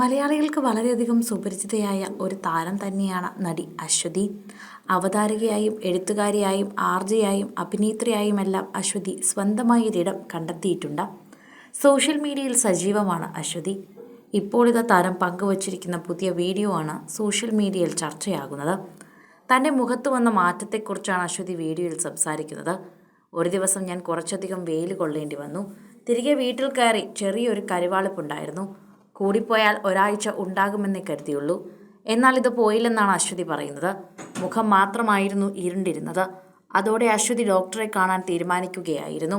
മലയാളികൾക്ക് വളരെയധികം സുപരിചിതയായ ഒരു താരം തന്നെയാണ് നടി അശ്വതി. അവതാരകയായും എഴുത്തുകാരിയായും ആർജയായും അഭിനേത്രിയായുമെല്ലാം അശ്വതി സ്വന്തമായി ഒരിടം കണ്ടെത്തിയിട്ടുണ്ട്. സോഷ്യൽ മീഡിയയിൽ സജീവമാണ് അശ്വതി. ഇപ്പോൾ താരം പങ്കുവച്ചിരിക്കുന്ന പുതിയ വീഡിയോ ആണ് സോഷ്യൽ മീഡിയയിൽ ചർച്ചയാകുന്നത്. തന്റെ മുഖത്ത് വന്ന മാറ്റത്തെക്കുറിച്ചാണ് അശ്വതി വീഡിയോയിൽ സംസാരിക്കുന്നത്. ഒരു ദിവസം ഞാൻ കുറച്ചധികം വെയിൽ കൊള്ളേണ്ടി വന്നു. തിരികെ വീട്ടിൽ കയറി ചെറിയൊരു കരിവാളിപ്പുണ്ടായിരുന്നു. കൂടിപ്പോയാൽ ഒരാഴ്ച ഉണ്ടാകുമെന്നേ കരുതിയുള്ളൂ. എന്നാൽ ഇത് പോയില്ലെന്നാണ് അശ്വതി പറയുന്നത്. മുഖം മാത്രമായിരുന്നു ഇരുണ്ടിരുന്നത്. അതോടെ അശ്വതി ഡോക്ടറെ കാണാൻ തീരുമാനിക്കുകയായിരുന്നു.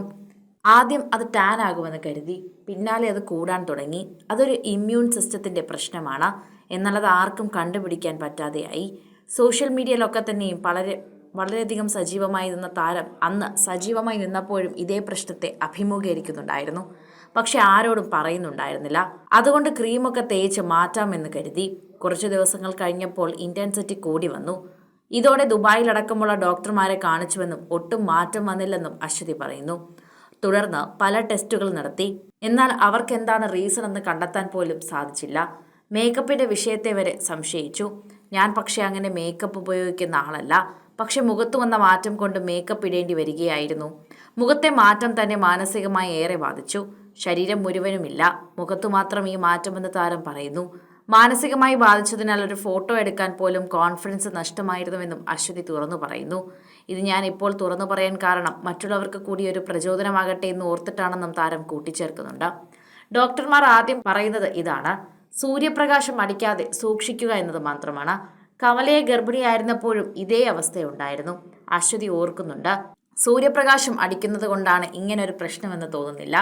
ആദ്യം അത് ടാൻ ആകുമെന്ന് കരുതി പിന്നാലെ അത് കൂടാൻ തുടങ്ങി. അതൊരു ഇമ്മ്യൂൺ സിസ്റ്റത്തിന്റെ പ്രശ്നമാണ്. എന്നാൽ അത് ആർക്കും കണ്ടുപിടിക്കാൻ പറ്റാതെയായി. സോഷ്യൽ മീഡിയയിലൊക്കെ തന്നെയും വളരെ വളരെയധികം സജീവമായി നിന്ന താരം അന്ന് സജീവമായി നിന്നപ്പോഴും ഇതേ പ്രശ്നത്തെ അഭിമുഖീകരിക്കുന്നുണ്ടായിരുന്നു. പക്ഷെ ആരോടും പറയുന്നുണ്ടായിരുന്നില്ല. അതുകൊണ്ട് ക്രീമൊക്കെ തേച്ച് മാറ്റാമെന്ന് കരുതി കുറച്ച് ദിവസങ്ങൾ കഴിഞ്ഞപ്പോൾ ഇന്റൻസിറ്റി കൂടി വന്നു. ഇതോടെ ദുബായിലടക്കമുള്ള ഡോക്ടർമാരെ കാണിച്ചുവെന്നും ഒട്ടും മാറ്റം വന്നില്ലെന്നും അശ്വതി പറയുന്നു. തുടർന്ന് പല ടെസ്റ്റുകൾ നടത്തി. എന്നാൽ അവർക്കെന്താണ് റീസൺ എന്ന് കണ്ടെത്താൻ പോലും സാധിച്ചില്ല. മേക്കപ്പിന്റെ വിഷയത്തെ വരെ സംശയിച്ചു. ഞാൻ പക്ഷേ അങ്ങനെ മേക്കപ്പ് ഉപയോഗിക്കുന്ന ആളല്ല. പക്ഷെ മുഖത്തു വന്ന മാറ്റം കൊണ്ട് മേക്കപ്പ് ഇടേണ്ടി വരികയായിരുന്നു. മുഖത്തെ മാറ്റം തന്നെ മാനസികമായി ഏറെ ബാധിച്ചു. ശരീരം മുഴുവനുമില്ല. മുഖത്തു മാത്രം ഈ മാറ്റമെന്ന് താരം പറയുന്നു. മാനസികമായി ബാധിച്ചതിനാൽ ഒരു ഫോട്ടോ എടുക്കാൻ പോലും കോൺഫിഡൻസ് നഷ്ടമായിരുന്നുവെന്നും അശ്വതി തുറന്നു പറയുന്നു. ഇത് ഞാൻ ഇപ്പോൾ തുറന്നു പറയാൻ കാരണം മറ്റുള്ളവർക്ക് കൂടി ഒരു പ്രചോദനമാകട്ടെ എന്ന് ഓർത്തിട്ടാണെന്നും താരം കൂട്ടിച്ചേർക്കുന്നുണ്ട്. ഡോക്ടർമാർ ആദ്യം പറയുന്നത് ഇതാണ്. സൂര്യപ്രകാശം അടിക്കാതെ സൂക്ഷിക്കുക എന്നത് മാത്രമാണ്. കമലയെ ഗർഭിണിയായിരുന്നപ്പോഴും ഇതേ അവസ്ഥയുണ്ടായിരുന്നു. അശ്വതി ഓർക്കുന്നുണ്ട് സൂര്യപ്രകാശം അടിക്കുന്നത് കൊണ്ടാണ് ഇങ്ങനൊരു പ്രശ്നമെന്ന് തോന്നുന്നില്ല.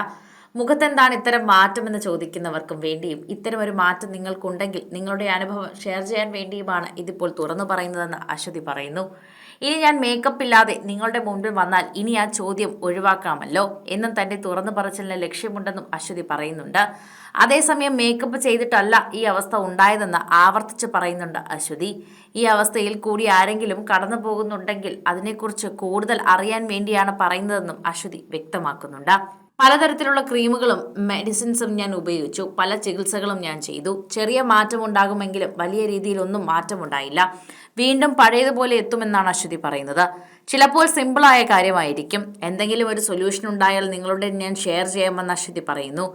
മുഖത്തെന്താണ് ഇത്തരം മാറ്റമെന്ന് ചോദിക്കുന്നവർക്കും വേണ്ടിയും ഇത്തരം ഒരു മാറ്റം നിങ്ങൾക്കുണ്ടെങ്കിൽ നിങ്ങളുടെ അനുഭവം ഷെയർ ചെയ്യാൻ വേണ്ടിയുമാണ് ഇതിപ്പോൾ തുറന്നു പറയുന്നതെന്ന് അശ്വതി പറയുന്നു. ഇനി ഞാൻ മേക്കപ്പ് ഇല്ലാതെ നിങ്ങളുടെ മുമ്പിൽ വന്നാൽ ഇനി ആ ചോദ്യം ഒഴിവാക്കാമല്ലോ എന്നും തന്റെ തുറന്നു പറച്ചിലിന് ലക്ഷ്യമുണ്ടെന്നും അശ്വതി പറയുന്നുണ്ട്. അതേസമയം മേക്കപ്പ് ചെയ്തിട്ടല്ല ഈ അവസ്ഥ ഉണ്ടായതെന്ന് ആവർത്തിച്ച് പറയുന്നുണ്ട് അശ്വതി. ഈ അവസ്ഥയിൽ കൂടി ആരെങ്കിലും കടന്നു പോകുന്നുണ്ടെങ്കിൽ അതിനെക്കുറിച്ച് കൂടുതൽ അറിയാൻ വേണ്ടിയാണ് പറയുന്നതെന്നും അശ്വതി വ്യക്തമാക്കുന്നുണ്ട്. പലതരത്തിലുള്ള ക്രീമുകളും മെഡിസിൻസും ഞാൻ ഉപയോഗിച്ചു. പല ചികിത്സകളും ഞാൻ ചെയ്തു. ചെറിയ മാറ്റമുണ്ടാകുമെങ്കിലും വലിയ രീതിയിലൊന്നും മാറ്റമുണ്ടായില്ല. വീണ്ടും പഴയതുപോലെ എത്തുമെന്നാണ് അശ്വതി പറയുന്നത്. ചിലപ്പോൾ സിമ്പിളായ കാര്യമായിരിക്കും. എന്തെങ്കിലും ഒരു സൊല്യൂഷൻ ഉണ്ടായാൽ നിങ്ങളുടെ ഞാൻ ഷെയർ ചെയ്യാമെന്ന് അശ്വതി പറയുന്നു.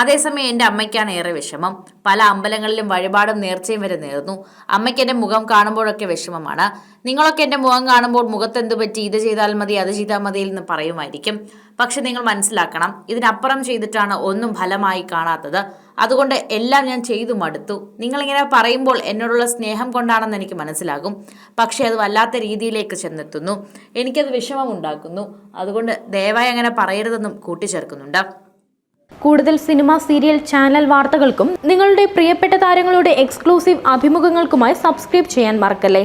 അതേസമയം എന്റെ അമ്മയ്ക്കാണ് ഏറെ വിഷമം. പല അമ്പലങ്ങളിലും വഴിപാടും നേർച്ചയും വരെ നേർന്നു. അമ്മയ്ക്ക് എന്റെ മുഖം കാണുമ്പോഴൊക്കെ വിഷമമാണ്. നിങ്ങളൊക്കെ എന്റെ മുഖം കാണുമ്പോൾ മുഖത്ത് എന്ത് പറ്റി? ഇത് ചെയ്താൽ മതി അത് ചെയ്താൽ മതി എന്ന് പറയുമായിരിക്കും. പക്ഷെ നിങ്ങൾ മനസ്സിലാക്കണം ഇതിനപ്പുറം ചെയ്തിട്ടാണ് ഒന്നും ഫലമായി കാണാത്തത്. അതുകൊണ്ട് എല്ലാം ഞാൻ ചെയ്തു മടുത്തു. നിങ്ങളിങ്ങനെ പറയുമ്പോൾ എന്നോടുള്ള സ്നേഹം കൊണ്ടാണെന്ന് എനിക്ക് മനസ്സിലാകും. പക്ഷേ അത് വല്ലാത്ത രീതിയിലേക്ക് ചെന്നെത്തുന്നു. എനിക്കത് വിഷമമുണ്ടാക്കുന്നു. അതുകൊണ്ട് ദയവായി അങ്ങനെ പറയരുതെന്നും കൂട്ടിച്ചേർക്കുന്നുണ്ട്. കൂടുതൽ സിനിമ സീരിയൽ ചാനൽ വാർത്തകൾക്കും നിങ്ങളുടെ പ്രിയപ്പെട്ട താരങ്ങളുടെ എക്സ്ക്ലൂസീവ് അഭിമുഖങ്ങൾക്കുമായി സബ്സ്ക്രൈബ് ചെയ്യാൻ മറക്കല്ലേ?